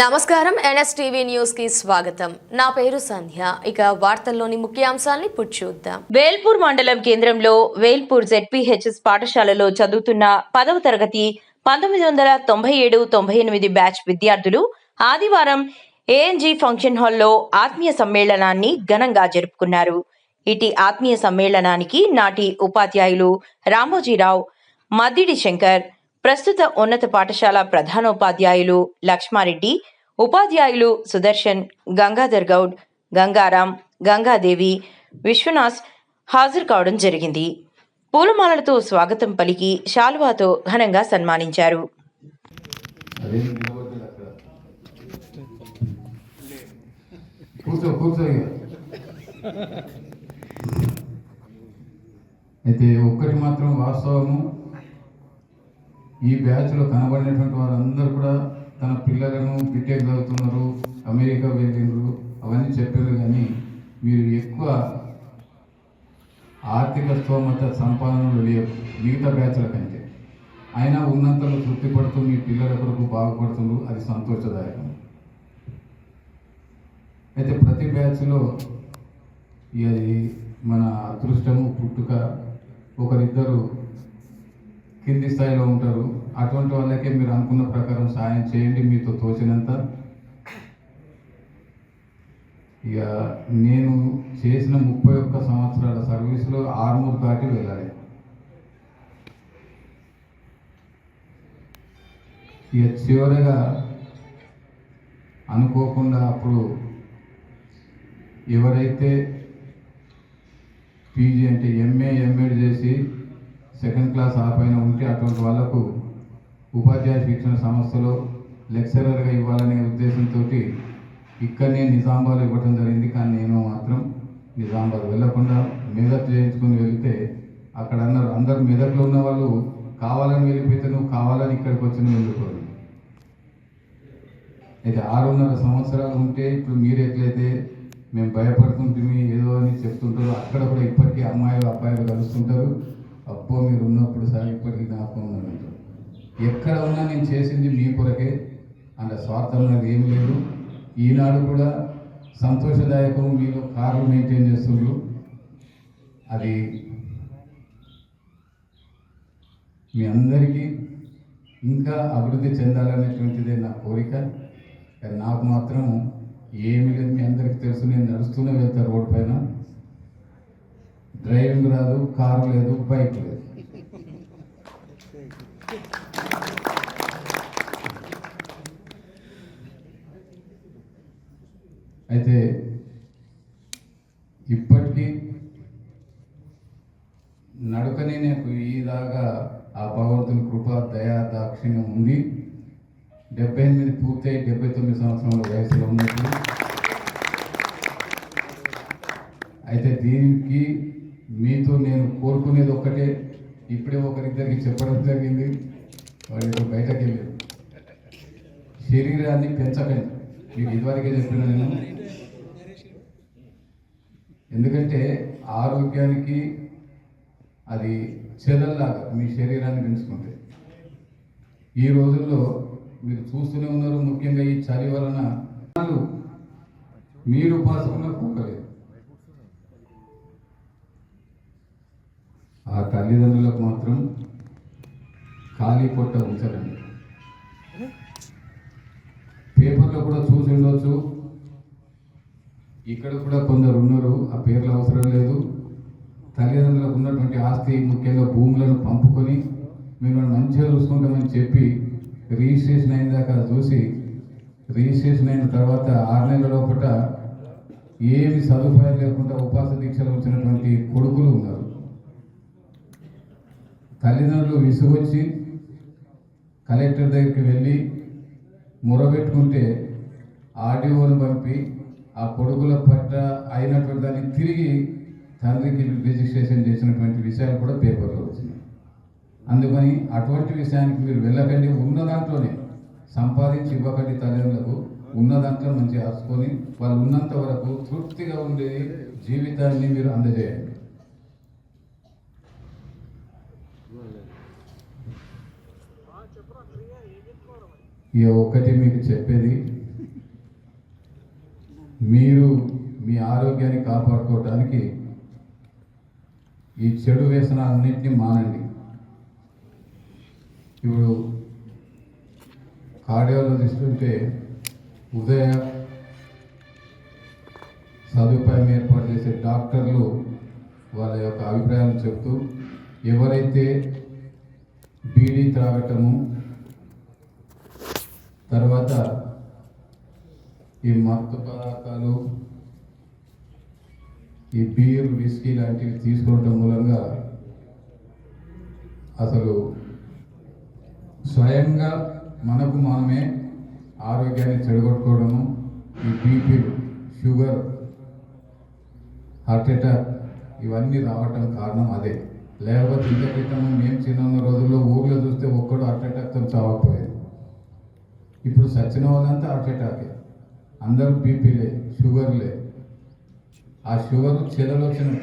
నమస్కారం. ఎన్ఎస్టీవీ న్యూస్కి స్వాగతం. నా పేరు సంధ్య. ఇక వార్తల్లోని ముఖ్యాంశాల్ని చూద్దాం. వేల్పూర్ మండలం కేంద్రంలో వేల్పూర్ జెడ్పీహెచ్ఎస్ పాఠశాలలో చదువుతున్న పదవ తరగతి పంతొమ్మిది వందల తొంభై ఏడు తొంభై ఎనిమిది బ్యాచ్ విద్యార్థులు ఆదివారం ఏఎన్జీ ఫంక్షన్ హాల్లో ఆత్మీయ సమ్మేళనాన్ని ఘనంగా జరుపుకున్నారు. ఇటీ ఆత్మీయ సమ్మేళనానికి నాటి ఉపాధ్యాయులు రామోజీరావు మద్దిడి శంకర్ ప్రస్తుత ఉన్నత పాఠశాల ప్రధానోపాధ్యాయులు లక్ష్మారెడ్డి ఉపాధ్యాయులు సుదర్శన్ గంగాధర్ గౌడ్ గంగారాం గంగాదేవి విశ్వనాథ్ హాజరు కావడం జరిగింది. పూలమాలలతో స్వాగతం పలికి శాలువాతో ఘనంగా సన్మానించారు. అయితే ఒక్కటి మాత్రం వాస్తవము. ఈ బ్యాచ్లో కనబడినటువంటి వారందరూ కూడా తన పిల్లలను బిటెక్ చదువుతున్నారు అమెరికా వెళ్ళిండ్రు అవన్నీ చెప్పారు కానీ మీరు ఎక్కువ ఆర్థిక స్తోమత సంపాదనలు లేవు మిగతా బ్యాచ్ల కంటే. అయినా ఉన్నంతలో తృప్తి పడుతూ మీ పిల్లల కొరకు బాగుపడుతుండ్రు అది సంతోషదాయకం. అయితే ప్రతి బ్యాచ్లో ఇది మన అదృష్టము పుట్టుక ఒకరిద్దరు కింది స్థాయిలో ఉంటారు. అటువంటి వాళ్ళకే మీరు అనుకున్న ప్రకారం సాయం చేయండి మీతో తోచినంత. ఇక నేను చేసిన ముప్పై ఒక్క సంవత్సరాల సర్వీస్లో ఆర్మూర్ దాటి వెళ్ళాలి. ఇక చివరిగా అనుకోకుండా అప్పుడు ఎవరైతే పీజీ అంటే ఎంఏ ఎంఎడ్ చేసి సెకండ్ క్లాస్ ఆ పైన ఉంటే అటువంటి వాళ్ళకు ఉపాధ్యాయ శిక్షణ సంస్థలో లెక్చరర్గా ఇవ్వాలనే ఉద్దేశంతో ఇక్కడనే నిజామాబాద్ ఇవ్వడం జరిగింది. కానీ నేను మాత్రం నిజామాబాద్ వెళ్ళకుండా మెదక్ చేయించుకొని వెళ్తే అక్కడ అన్నారు అందరు మెదక్లో ఉన్న వాళ్ళు కావాలని వెళ్ళిపోతే నువ్వు కావాలని ఇక్కడికి వచ్చిన వెళ్ళిపోదు అయితే ఆరున్నర సంవత్సరాలు ఉంటే ఇప్పుడు మీరు ఎట్లయితే మేము భయపడుతుంటుంది ఏదో అని చెప్తుంటారు అక్కడ కూడా ఇప్పటికీ అమ్మాయిలు అబ్బాయిలు కలుస్తుంటారు. అబ్బో మీరు ఉన్నప్పుడు సార్ ఇప్పటికీ జ్ఞాపకం ఉందంటారు ఎక్కడ ఉన్నా నేను చేసింది మీ కొరకే. అంటే స్వార్థం అనేది ఏమి లేదు. ఈనాడు కూడా సంతోషదాయకం మీరు కార్లు మెయింటైన్ చేస్తుండ్రు. అది మీ అందరికీ ఇంకా అభివృద్ధి చెందాలనేటువంటిదే నా కోరిక. కానీ నాకు మాత్రం ఏమీ లేదు. మీ అందరికీ తెలుసు నేను నడుస్తూనే వెళ్తాను రోడ్డు పైన. డ్రైవింగ్ రాదు కారు లేదు బైక్ లేదు. అయితే ఇప్పటికీ నడకనే నాకు ఈదాగా ఆ భగవంతుని కృప దయా దాక్షిణ్యం ఉంది. డెబ్బై ఎనిమిది పూర్తయి డెబ్బై తొమ్మిది సంవత్సరాల వయసులో ఉన్నట్టు అయితే దీనికి మీతో నేను కోరుకునేది ఒక్కటే ఇప్పుడే ఒకరిద్దరికి చెప్పడం జరిగింది. వాళ్ళు బయటకు వెళ్ళారు. శరీరాన్ని పెంచకండి. మీకు ఇదివరకే చెప్పిన నేను. ఎందుకంటే ఆరోగ్యానికి అది చెదల్లాగా మీ శరీరాన్ని పెంచుకుంటే. ఈ రోజుల్లో మీరు చూస్తూనే ఉన్నారు ముఖ్యంగా ఈ చలి వలన. మీరు ఉపాసన తల్లిదండ్రులకు మాత్రం ఖాళీ పొట్ట ఉంచరండి పేపర్లో కూడా చూసి ఉండొచ్చు. ఇక్కడ కూడా కొందరు ఉన్నారు ఆ పేర్లు అవసరం లేదు. తల్లిదండ్రులకు ఉన్నటువంటి ఆస్తి ముఖ్యంగా భూములను పంపుకొని మీరు మంచిగా చూసుకుంటామని చెప్పి రిజిస్ట్రేషన్ అయిన దాకా చూసి రిజిస్ట్రేషన్ అయిన తర్వాత ఆరు నెలల లోపల ఏమి సదుపాయం లేకుండా ఉపాస దీక్షలు వచ్చినటువంటి కొడుకులు ఉన్నారు. తల్లిదండ్రులు విసుగొచ్చి కలెక్టర్ దగ్గరికి వెళ్ళి మురబెట్టుకుంటే ఆర్డీఓని పంపి ఆ కొడుకుల పట్ల అయినటువంటి దాన్ని తిరిగి తండ్రికి రిజిస్ట్రేషన్ చేసినటువంటి విషయాలు కూడా పేపర్లో వచ్చినాయి. అందుకని అటువంటి విషయానికి మీరు వెళ్ళకండి ఉన్న దాంట్లోనే సంపాదించి ఇవ్వకండి తల్లిదండ్రులకు ఉన్న దాంట్లో మంచి ఆసుకొని వాళ్ళు ఉన్నంత వరకు తృప్తిగా ఉండే జీవితాన్ని మీరు అందజేయండి. ఇక ఒకటి మీకు చెప్పేది మీరు మీ ఆరోగ్యాన్ని కాపాడుకోవడానికి ఈ చెడు వ్యసనాలన్నింటినీ మానండి. ఇప్పుడు కార్డియాలజిస్ట్ ఉంటే ఉదయ సదుపాయం ఏర్పాటు చేసే డాక్టర్లు వాళ్ళ యొక్క అభిప్రాయాలు చెప్తూ ఎవరైతే బీడీ త్రాగటము తర్వాత ఈ మత్తు పదార్థాలు ఈ బీర్ విస్కీ లాంటివి తీసుకోవడం మూలంగా అసలు స్వయంగా మనకు మనమే ఆరోగ్యాన్ని చెడగొట్టుకోవడము ఈ బీపీలు షుగర్ హార్ట్ అటాక్ ఇవన్నీ రావటం కారణం అదే. లేకపోతే ఇంత క్రితం మేము చిన్న రోజుల్లో ఊర్లో చూస్తే ఒక్కడు హార్ట్ అటాక్తో చావకపోయేది ఇప్పుడు సచిన వాళ్ళంతా హార్ట్ అటాకే. అందరూ బీపీలే షుగర్లే. ఆ షుగర్ చెదలు వచ్చినాయి